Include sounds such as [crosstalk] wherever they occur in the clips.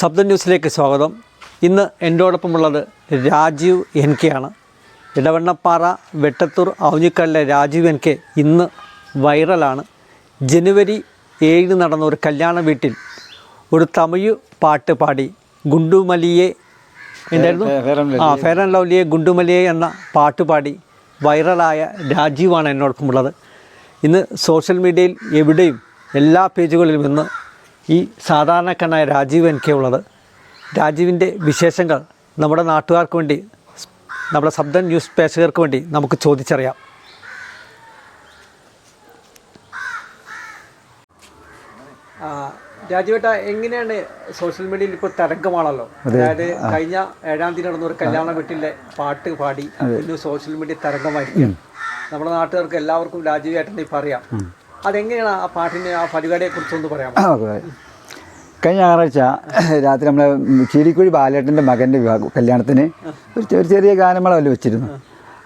ശബ്ദ ന്യൂസിലേക്ക് സ്വാഗതം. ഇന്ന് എന്നോടൊപ്പമുള്ളത് രാജീവ് എൻ കെ ആണ്. ഇടവണ്ണപ്പാറ വെട്ടത്തൂർ ഔഞ്ഞിക്കല്ലിലെ രാജീവ് എൻ കെ ഇന്ന് വൈറലാണ്. ജനുവരി ഏഴിന് നടന്ന ഒരു കല്യാണ വീട്ടിൽ ഒരു തമിഴ് പാട്ട് പാടി ഗുണ്ടുമലിയെ എന്തായിരുന്നു? ആ ഫെയർ ആൻഡ് ലവ്ലിയെ ഗുണ്ടുമലിയെ എന്ന പാട്ട് പാടി വൈറലായ രാജീവാണ് എന്നോടൊപ്പമുള്ളത്. ഇന്ന് സോഷ്യൽ മീഡിയയിൽ എവിടെയും എല്ലാ പേജുകളിലും ഇന്ന് ഈ സാധാരണക്കാരനായ രാജീവ് എനിക്ക് ഉള്ളത് രാജീവിന്റെ വിശേഷങ്ങൾ നമ്മുടെ നാട്ടുകാർക്ക് വേണ്ടി നമ്മുടെ ശബ്ദ ന്യൂസ് പ്രേക്ഷകർക്ക് വേണ്ടി നമുക്ക് ചോദിച്ചറിയാം. രാജീവേട്ട എങ്ങനെയാണ് സോഷ്യൽ മീഡിയയിൽ ഇപ്പോൾ തരംഗമാണല്ലോ അതായത് കഴിഞ്ഞ ഏഴാം തീയതി നടന്ന ഒരു കല്യാണ വീട്ടിലെ പാട്ട് പാടി ഇന്ന് സോഷ്യൽ മീഡിയ തരംഗമായിരിക്കും നമ്മുടെ നാട്ടുകാർക്ക് എല്ലാവർക്കും രാജീവ് ഏട്ടനെ ഇപ്പം അറിയാം അതെങ്ങനെയാണ് ആ പാട്ടിനെ ആ പരിപാടിയെ കുറിച്ചൊന്ന് പറയാം കഴിഞ്ഞ ഞായറാഴ്ച രാത്രി നമ്മളെ ചീരിക്കുഴി ബാലേട്ടന്റെ മകന്റെ വിവാഹം കല്യാണത്തിന് ഒരു ചെറിയ ചെറിയ ഗാനമേള വെച്ചിരുന്നു.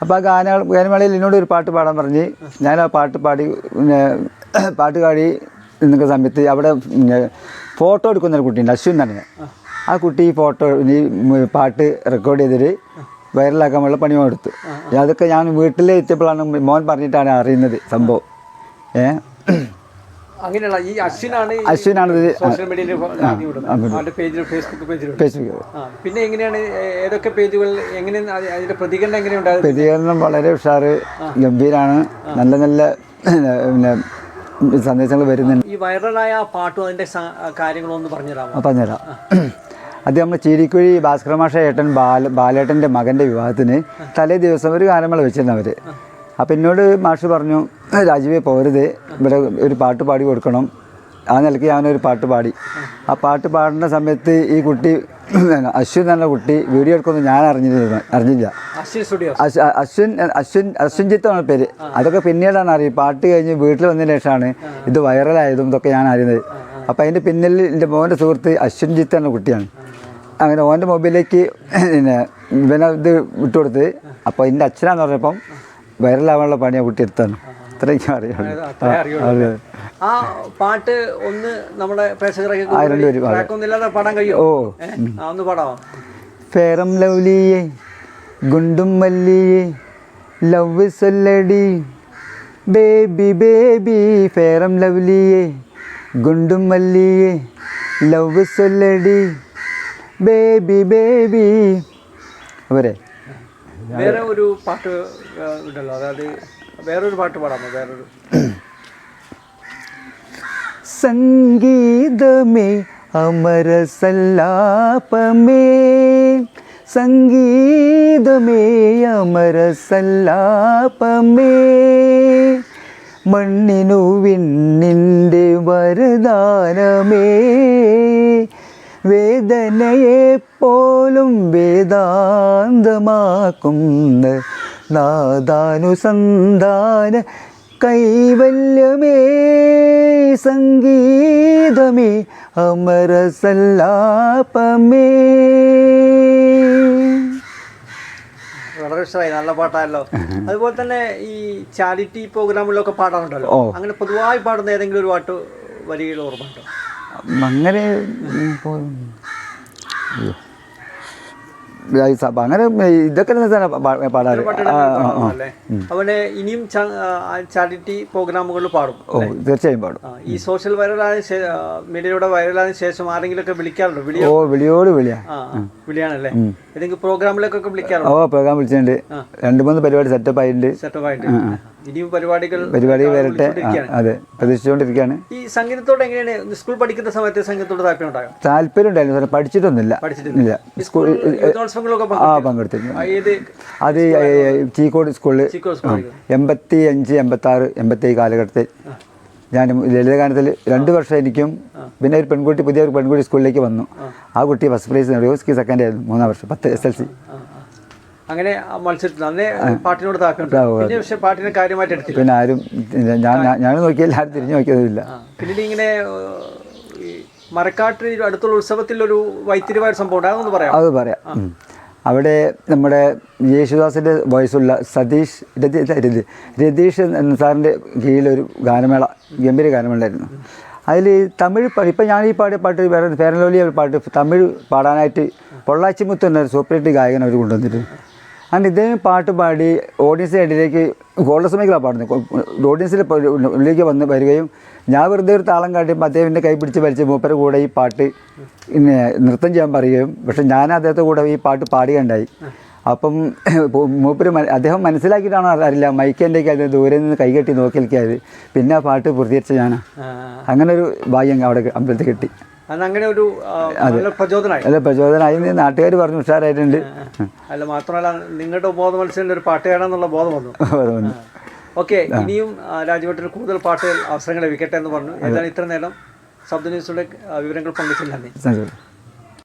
അപ്പോൾ ആ ഗാന ഗാനമേളയിൽ എന്നോട് ഒരു പാട്ട് പാടാൻ പറഞ്ഞ് ഞാൻ ആ പാട്ട് പാടി പിന്നെ പാട്ട് പാടി നിൽക്കുന്ന സമയത്ത് അവിടെ ഫോട്ടോ എടുക്കുന്ന ഒരു കുട്ടിയുണ്ട് അശ്വിൻ തന്നെ ആ കുട്ടി ഈ ഫോട്ടോ ഈ പാട്ട് റെക്കോർഡ് ചെയ്തിട്ട് വൈറലാക്കാൻ വേണ്ട പണി എടുത്തു അതൊക്കെ ഞാൻ വീട്ടിലെത്തിയപ്പോഴാണ് മോൻ പറഞ്ഞിട്ടാണ് അറിയുന്നത് സംഭവം. അങ്ങനെയുള്ള ഈ അശ്വിനാണ് അശ്വിനാണ് സോഷ്യൽ മീഡിയയിൽ ഫേസ്ബുക്ക് പേജിൽ ഫേസ്ബുക്ക് പിന്നെ എങ്ങനെയാണ് ഏതൊക്കെ പേജുകൾ എങ്ങനെ അത് അതിന്റെ പ്രതികരണം എങ്ങനെയുണ്ടായത് പ്രതികരണം വളരെ ഉഷാറ് ഗംഭീരാണ്. നല്ല നല്ല പിന്നെ സന്ദേശങ്ങൾ വരുന്നുണ്ട്. ഈ വൈറലായ പാട്ടും അതിന്റെ കാര്യങ്ങളൊന്നും പറഞ്ഞുതരാമോ? പറഞ്ഞുതരാം. അത് [clears throat] നമ്മൾ ചീരിക്കുഴി ഭാസ്കരമാഷ ഏട്ടൻ ബാല ബാലേട്ടന്റെ മകന്റെ വിവാഹത്തിന് തലേ ദിവസം ഒരു ഗാനമേള വെച്ചിരുന്നു അവർ അപ്പം എന്നോട് മാഷ് പറഞ്ഞു രാജീവേ പോരുത്. ഇവിടെ ഒരു പാട്ട് പാടി കൊടുക്കണം. ആ നിലയ്ക്ക് ഞാനൊരു പാട്ട് പാടി. ആ പാട്ട് പാടുന്ന സമയത്ത് ഈ കുട്ടി അശ്വിൻ എന്ന കുട്ടി വീഡിയോ എടുക്കുമെന്ന് ഞാൻ അറിഞ്ഞിരുന്നു അറിഞ്ഞില്ല. അശ്വിൻ അശ്വിൻ അശ്വിൻ അശ്വിൻജിത്താണ് പേര്. അതൊക്കെ പിന്നീടാണ് അറിയും പാട്ട് കഴിഞ്ഞ് വീട്ടിൽ വന്നതിന് ശേഷമാണ് ഇത് വൈറലായതും ഇതൊക്കെ ഞാൻ അറിയുന്നത്. അപ്പം അതിന്റെ പിന്നിൽ എന്റെ മോന്റെ സുഹൃത്ത് അശ്വിൻജിത്ത് എന്ന കുട്ടിയാണ്. അങ്ങനെ ഓന്റെ മൊബൈലിലേക്ക് പിന്നെ ഇവനെ ഇത് വിട്ടുകൊടുത്ത് അപ്പോൾ എന്റെ അച്ഛനാന്ന് പറഞ്ഞപ്പം വൈറലാവാനുള്ള പണി ആ കുട്ടി എടുത്താണ്. ഇത്രയൊക്കെ അറിയാം ആ പാട്ട് ഒന്ന് നമ്മുടെ പ്രേക്ഷകരൊക്കെ പാടാം. പാടാൻ കഴിയുമോ? ഓ. ഒന്ന് പാടാമോ ഫേറം ലവ്ലിയെ ഗുണ്ടും മല്ലിയെ ലവ് സൊല്ലടി ബേബി ബേബി. ഫേറം ലവ്ലിയെ ഗുണ്ടും മല്ലിയെ ലവ് സൊല്ലടി ബേബി ബേബി. അവരെ. വേറെ ഒരു പാട്ട് ഉണ്ടല്ലോ. അതായത് വേറൊരു പാട്ട് പാടാമോ? വേറൊരു സംഗീതമേ അമരസല്ലാപമേ. സംഗീതമേ അമരസല്ലാപമേ. മണ്ണിനു വിണ്ണിന്റെ വരദാനമേ. വേദനയെ പോലും വേദാന്തമാക്കുന്ന നാദാനുസന്ധാന കൈവല്യമേ സംഗീതമേ അമരസല്ലാപമേ. വളരെ ഇഷ്ടമായി നല്ല പാട്ടാണല്ലോ അതുപോലെ തന്നെ ഈ ചാരിറ്റി പ്രോഗ്രാമിലൊക്കെ പാടാറുണ്ടല്ലോ. അങ്ങനെ പൊതുവായി പാടുന്ന ഏതെങ്കിലും ഒരു പാട്ട് വരികൾ ഓർമ്മയുണ്ടോ? അങ്ങനെ അങ്ങനെ ഇതൊക്കെ പാടാറ് അവന് അതുപോലെ ഇനിയും ചാരിറ്റി പ്രോഗ്രാമുകളിൽ പാടും ഓ തീർച്ചയായും പാടും. ഈ സോഷ്യൽ വൈറലായ മീഡിയയുടെ വൈറലായ ശേഷം ആരെങ്കിലുമൊക്കെ വിളിക്കാറുണ്ടോ? വിളിയോ? ഓ വിളിയോട് വിളിയാ. വിളിയാണല്ലേ? ഏതെങ്കിലും പ്രോഗ്രാമിലേക്കൊക്കെ ഓ വിളിക്കാറുണ്ടോ പ്രോഗ്രാം വിളിച്ചിട്ടുണ്ട് രണ്ട് മൂന്ന് പരിപാടി സെറ്റപ്പ് ആയിട്ടുണ്ട്. സെറ്റപ്പ് ആയിട്ട് ഇനിയും പരിപാടികൾ പരിപാടി വരട്ടെ. അതെ. പ്രതീക്ഷിച്ചുകൊണ്ടിരിക്കുകയാണ്. ഈ സംഗീതത്തോട് എങ്ങനെയാണ്? സ്കൂൾ പഠിക്കുന്ന സമയത്ത് സംഗീതത്തോട് താല്പര്യം ഉണ്ടാകും താല്പര്യം ഉണ്ടായിരുന്നു പഠിച്ചിട്ടൊന്നുമില്ല. പഠിച്ചിട്ടില്ല ഈ ആ പങ്കെടുത്തിട്ടുണ്ടോ? അത് ചീക്കോട് സ്കൂളിൽ? എൺപത്തി അഞ്ച് എൺപത്തി ആറ് എൺപത്തി ഏഴ് കാലഘട്ടത്തിൽ. ഞാൻ ലളിതഗാനത്തിൽ രണ്ട് വർഷം എനിക്കും പിന്നെ ഒരു പെൺകുട്ടി പുതിയ ഒരു പെൺകുട്ടി സ്കൂളിലേക്ക് വന്നു. ആ. കുട്ടി ഫസ്റ്റ് പ്രൈസ് നേടി. സെക്കൻഡ് ആയിരുന്നു മൂന്നാം വർഷം പത്ത് എസ് എൽ സി. അങ്ങനെ മത്സരത്തിൽ അന്നേ പാട്ടിനോട് താല്പര്യം പിന്നെ പക്ഷെ പാട്ടിനെ കാര്യമായിട്ട് എടുത്തില്ല. പിന്നെ ആരും ഞാൻ ഞാൻ- നോക്കിയാൽ ആരും തിരിഞ്ഞു നോക്കിയതുമില്ല. പിന്നെ ഇങ്ങനെ മരക്കാട്ടിൽ അടുത്തുള്ള ഉത്സവത്തിൽ ഒരു വൈത്തിരിവായ സംഭവം ഉണ്ട് അതൊന്ന് പറയാം. അത് പറയാം അവിടെ നമ്മുടെ യേശുദാസിന്റെ വോയിസുള്ള സതീഷ് രതി- രതി- രതീഷ് എന്ന സാറിന്റെ കീഴിലൊരു ഗാനമേള ഗംഭീര ഗാനമേളയായിരുന്നു. അതിൽ തമിഴ് ഇപ്പം ഞാൻ ഈ പാടിയ പാട്ട് വേറെ പേരലോലിയ പാട്ട് തമിഴ് പാടാനായിട്ട് പൊള്ളാച്ചിമുത്ത് എന്നൊരു സൂപ്പർ ഹിറ്റ് ഗായകൻ അവർ കൊണ്ടുവന്നിട്ട് അങ്ങനെ ഇദ്ദേഹം പാട്ട് പാടി ഓഡിയൻസിന്റെ ഇടയിലേക്ക് ഗോൾഡ് സമയത്തിലാണ് പാടുന്നത്. ഓഡിയൻസിൽ ഉള്ളിലേക്ക് വന്ന് വരികയും ഞാൻ വെറുതെ ഒരു താളം കാട്ടിയപ്പോൾ അദ്ദേഹത്തിന്റെ കൈ പിടിച്ച് വലിച്ച് മൂപ്പരെ കൂടെ ഈ പാട്ട് പിന്നെ നൃത്തം ചെയ്യാൻ പറയുകയും പക്ഷെ ഞാൻ അദ്ദേഹത്തെ കൂടെ ഈ പാട്ട് പാടുകയുണ്ടായി അപ്പം മൂപ്പര് അദ്ദേഹം മനസ്സിലാക്കിയിട്ടാണോ അറിയില്ല. മൈക്കേന്റെ അത് ദൂരെ നിന്ന് കൈകെട്ടി നോക്കി നിൽക്കിയത് പിന്നെ ആ പാട്ട് പൂർത്തീകരിച്ച ഞാനാ അങ്ങനെ ഒരു ഭാഗ്യം അവിടെ അമ്പലത്തിൽ കിട്ടി. അങ്ങനെ ഒരു അല്ല പ്രചോദനമായി നാട്ടുകാർ പറഞ്ഞു ഉഷാറായിട്ടുണ്ട്. അല്ല മാത്രമല്ല നിങ്ങളുടെ ബോധ മത്സരം ഒരു പാട്ടുകാരാണെന്നുള്ള ബോധം വന്നു. വന്നു. ഓക്കെ ഇനിയും രാജ്യവട്ടിൽ കൂടുതൽ പാട്ടുകൾ അവസരങ്ങൾ ലഭിക്കട്ടെ എന്ന് പറഞ്ഞു. ഏതായാലും ഇത്ര നേരം ശബ്ദ ന്യൂസിലൂടെ വിവരങ്ങൾ പങ്കുവച്ചു നന്ദി.